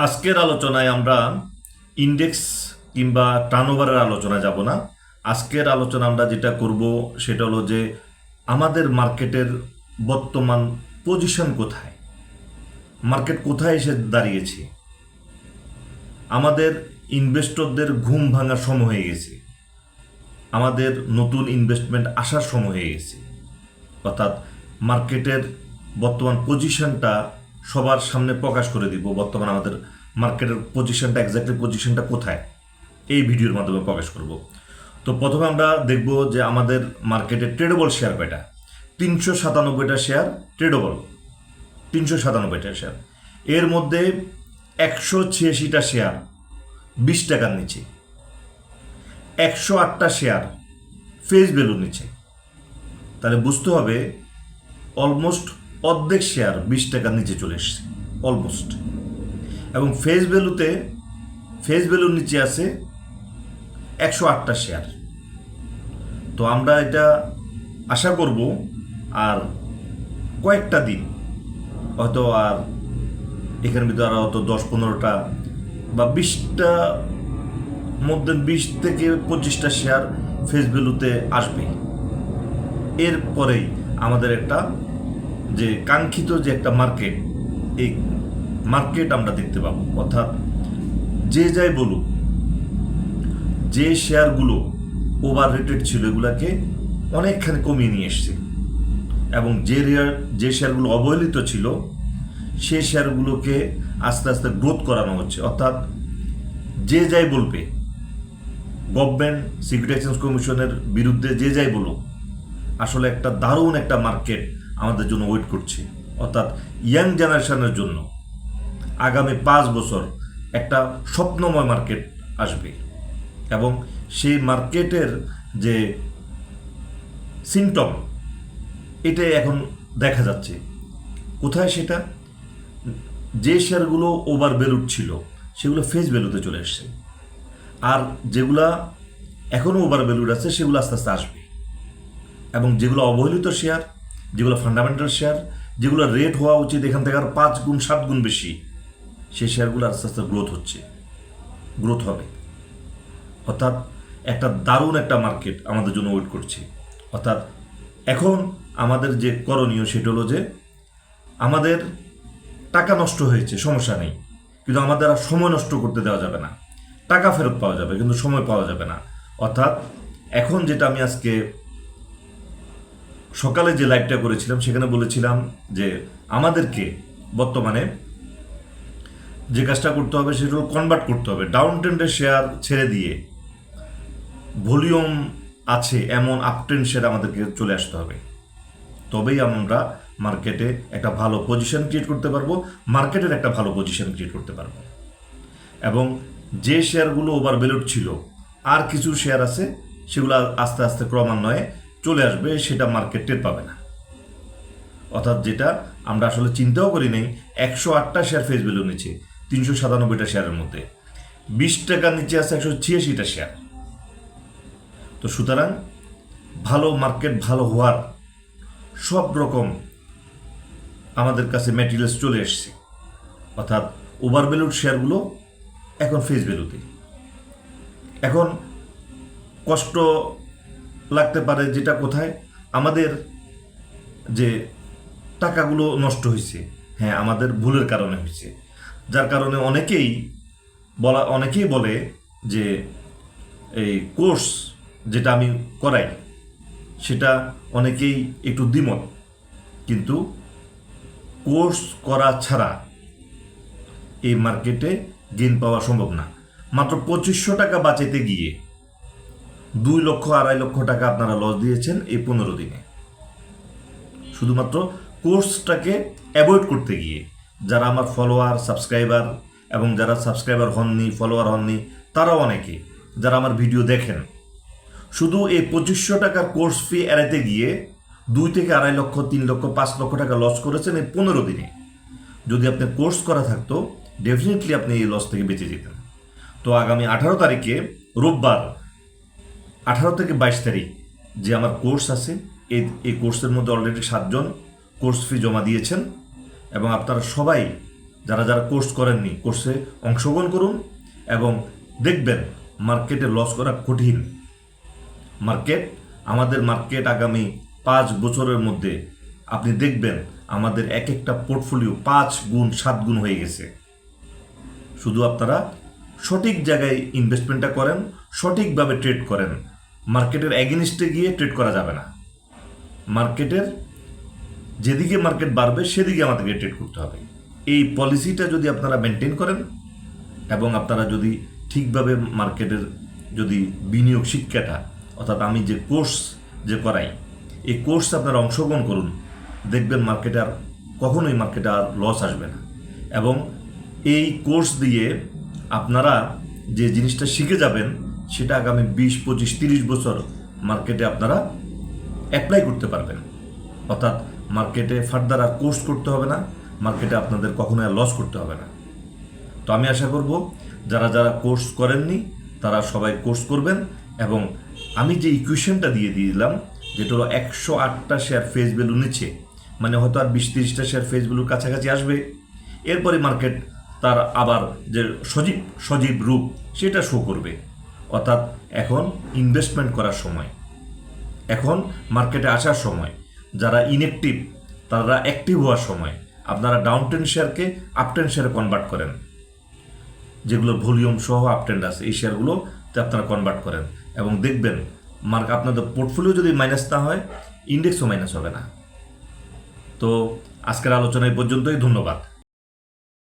আজকের আলোচনায় আমরা ইন্ডেক্স কিংবা টার্নওভারের আলোচনা যাব না। আজকের আলোচনা আমরা যেটা করব সেটা হলো যে আমাদের মার্কেটের বর্তমান পজিশন কোথায়? মার্কেট কোথায় এসে দাঁড়িয়েছে? আমাদের ইনভেস্টরদের ঘুম ভাঙার সময় হয়ে গেছে। আমাদের নতুন ইনভেস্টমেন্ট আসার সময় হয়ে গেছে। অর্থাৎ মার্কেটের বর্তমান পজিশনটা সবার সামনে প্রকাশ করে দিব বর্তমান আমাদের মার্কেটের পজিশনটা এক্স্যাক্টলি পজিশনটা কোথায়? এই ভিডিওর মাধ্যমে প্রকাশ করব। তো প্রথমে আমরা দেখব যে আমাদের মার্কেটে ট্রেডেবল শেয়ার কয়টা? তিনশো সাতানব্বইটা শেয়ার ট্রেডেবল তিনশো সাতানব্বইটা শেয়ার এর মধ্যে একশো ছিয়াশিটা শেয়ার বিশ টাকার নিচে। একশো আটটা শেয়ার ফেস ভ্যালুর নিচে। তাহলে বুঝতে হবে অলমোস্ট অর্ধেক শেয়ার বিশ টাকার নিচে চলে এসছে অলমোস্ট এবং ফেস ভ্যালুতে ফেস ভ্যালুর নিচে আছে একশো আটটা শেয়ার তো আমরা এটা আশা করব আর কয়েকটা দিন, হয়তো আর এখানের ভিতরে হয়তো দশ পনেরোটা বা বিশটা, মধ্যে বিশ থেকে পঁচিশটা শেয়ার ফেস ভ্যালুতে আসবে। এরপরেই আমাদের একটা যে কাঙ্ক্ষিত যে একটা মার্কেট, এই মার্কেট আমরা দেখতে পাবো। অর্থাৎ যে যাই বলুক, যে শেয়ারগুলো ওভার রেটেড ছিল এগুলাকে অনেকখানি কমিয়ে নিয়ে এসছে। এবং যে রেয়ার, যে শেয়ারগুলো অবহেলিত ছিল, সে শেয়ারগুলোকে আস্তে আস্তে গ্রোথ করানো হচ্ছে। অর্থাৎ যে যাই বলবে গভর্নমেন্ট সিকিউরিটি এক্সচেঞ্জ কমিশনের বিরুদ্ধে যে যাই বলুক, আসলে একটা দারুণ একটা মার্কেট আমাদের জন্য ওয়েট করছে। অর্থাৎ ইয়াং জেনারেশনের জন্য আগামী পাঁচ বছর একটা স্বপ্নময় মার্কেট আসবে। এবং সেই মার্কেটের যে সিমটম এটাই এখন দেখা যাচ্ছে। কোথায় সেটা? যে শেয়ারগুলো ওভার ভ্যালুড ছিল, সেগুলো ফেস ভ্যালুতে চলে এসছে। আর যেগুলা এখনও ওভার ভ্যালুড আছে, সেগুলো আস্তে আস্তে আসবে। এবং যেগুলো অবহেলিত শেয়ার যেগুলো ফান্ডামেন্টাল শেয়ার যেগুলো রেট হওয়া উচিত, এখান থেকে আর পাঁচ গুণ, সাত গুণ বেশি, সেই শেয়ারগুলো আস্তে আস্তে গ্রোথ হচ্ছে। গ্রোথ হবে। অর্থাৎ একটা দারুণ একটা মার্কেট আমাদের জন্য ওয়েট করছে। অর্থাৎ এখন আমাদের যে করণীয় সেটা হলো যে আমাদের টাকা নষ্ট হয়েছে, সমস্যা নেই। কিন্তু আমাদের আর সময় নষ্ট করতে দেওয়া যাবে না। টাকা ফেরত পাওয়া যাবে, কিন্তু সময় পাওয়া যাবে না। অর্থাৎ এখন যেটা আমি আজকে সকালে যে লাইভটা করেছিলাম, সেখানে বলেছিলাম যে আমাদেরকে বর্তমানে যে কাজটা করতে হবে, সেটা কনভার্ট করতে হবে। ডাউন ট্রেন্ডের শেয়ার ছেড়ে দিয়ে ভলিউম আছে এমন আপ ট্রেন্ড শেয়ার আমাদেরকে চলে আসতে হবে। তবেই আমরা মার্কেটে একটা ভালো পজিশন ক্রিয়েট করতে পারব মার্কেটের একটা ভালো পজিশন ক্রিয়েট করতে পারব। এবং যে শেয়ারগুলো ওভার ভ্যালুড ছিল, আর কিছু শেয়ার আছে, সেগুলো আস্তে আস্তে ক্রমান্বয়ে চলে আসবে, সেটা মার্কেট টের পাবে না। অর্থাৎ যেটা আমরা আসলে চিন্তাও করি নেই, একশো আটটা শেয়ার ফেস ভ্যালু নিচে তিনশো সাতানব্বইটা শেয়ারের মধ্যে। বিশ টাকার নিচে আছে একশো ছিয়াশিটা শেয়ার তো সুতরাং ভালো মার্কেট ভালো হওয়ার সব রকম আমাদের কাছে ম্যাটেরিয়ালস চলে এসছে। অর্থাৎ ওভার ভ্যালুড শেয়ারগুলো এখন ফেস ভ্যালুতে এখন কষ্ট লাগতে পারে যেটা কোথায়? আমাদের যে টাকাগুলো নষ্ট হয়েছে হ্যাঁ আমাদের ভুলের কারণে হয়েছে যার কারণে অনেকেই বলা, অনেকেই বলে যে এই কোর্স যেটা আমি করাই, সেটা অনেকেই একটু দ্বিমত। কিন্তু কোর্স করা ছাড়া এই মার্কেটে গেইন পাওয়া সম্ভব না। মাত্র পঁচিশশো টাকা বাঁচাইতে গিয়ে দুই লক্ষ, আড়াই লক্ষ টাকা আপনারা লস দিয়েছেন এই পনেরো দিনে। শুধুমাত্র কোর্সটাকে অ্যাভয়েড করতে গিয়ে যারা আমার ফলোয়ার সাবস্ক্রাইবার এবং যারা সাবস্ক্রাইবার হননি ফলোয়ার হননি, তারাও অনেকে যারা আমার ভিডিও দেখেন, শুধু এই পঁচিশশো টাকার কোর্স ফি এড়াইতে গিয়ে দুই থেকে আড়াই লক্ষ, তিন লক্ষ, পাঁচ লক্ষ টাকা লস করেছেন এই পনেরো দিনে। যদি আপনি কোর্স করা থাকতো ডেফিনেটলি আপনি এই লস থেকে বেঁচে যেতেন। তো আগামী আঠারো তারিখে রোববার আঠারো থেকে বাইশ তারিখ যে আমার কোর্স আছে, এই এই কোর্সের মধ্যে অলরেডি সাতজন কোর্স ফি জমা দিয়েছেন এবং আপনারা সবাই যারা যারা কোর্স করেননি, কোর্সে অংশগ্রহণ করুন এবং দেখবেন মার্কেটে লস করা কঠিন। মার্কেট, আমাদের মার্কেট আগামী পাঁচ বছরের মধ্যে আপনি দেখবেন আমাদের এক একটা পোর্টফোলিও পাঁচ গুণ, সাত গুণ হয়ে গেছে। শুধু আপনারা সঠিক জায়গায় ইনভেস্টমেন্টটা করেন, সঠিকভাবে ট্রেড করেন। মার্কেটের অ্যাগেনিস্টে গিয়ে ট্রেড করা যাবে না। মার্কেটের যেদিকে মার্কেট বাড়বে, সেদিকে আমাদেরকে ট্রেড করতে হবে। এই পলিসিটা যদি আপনারা মেনটেন করেন এবং আপনারা যদি ঠিকভাবে মার্কেটের যদি বিনিয়োগ শিক্ষাটা, অর্থাৎ আমি যে কোর্স যে করাই, এই কোর্স আপনারা অংশগ্রহণ করুন, দেখবেন মার্কেটে আর কখনোই মার্কেটে আর লস আসবে না। এবং এই কোর্স দিয়ে আপনারা যে জিনিসটা শিখে যাবেন সেটা আগামী বিশ, পঁচিশ, তিরিশ বছর মার্কেটে আপনারা অ্যাপ্লাই করতে পারবেন। অর্থাৎ মার্কেটে ফার্দার আর কোর্স করতে হবে না, মার্কেটে আপনাদের কখনো আর লস করতে হবে না। তো আমি আশা করব যারা যারা কোর্স করেননি, তারা সবাই কোর্স করবেন এবং আমি যে ইকুয়েশনটা দিয়ে দিলাম, যেটা হলো একশো আটটা শেয়ার ফেস ভ্যালু নিচ্ছে মানে হয়তো আর বিশ, তিরিশটা শেয়ার ফেস ভ্যালুর কাছাকাছি আসবে। এরপরে মার্কেট তার আবার যে সজীব সজীব রূপ, সেটা শো করবে। অর্থাৎ এখন ইনভেস্টমেন্ট করার সময়। এখন মার্কেটে আসার সময়। যারা ইনঅ্যাক্টিভ তারা অ্যাক্টিভ হওয়ার সময়। আপনারা ডাউন টেন শেয়ারকে আপ টেন শেয়ারে কনভার্ট করেন। যেগুলো ভলিউম সহ আপ আছে, এই শেয়ারগুলোতে আপনারা কনভার্ট করেন। এবং দেখবেন মার্ক আপনাদের পোর্টফোলিও যদি মাইনাস না হয় ইন্ডেক্সও মাইনাস হবে না। তো আজকের আলোচনা এই পর্যন্তই, ধন্যবাদ।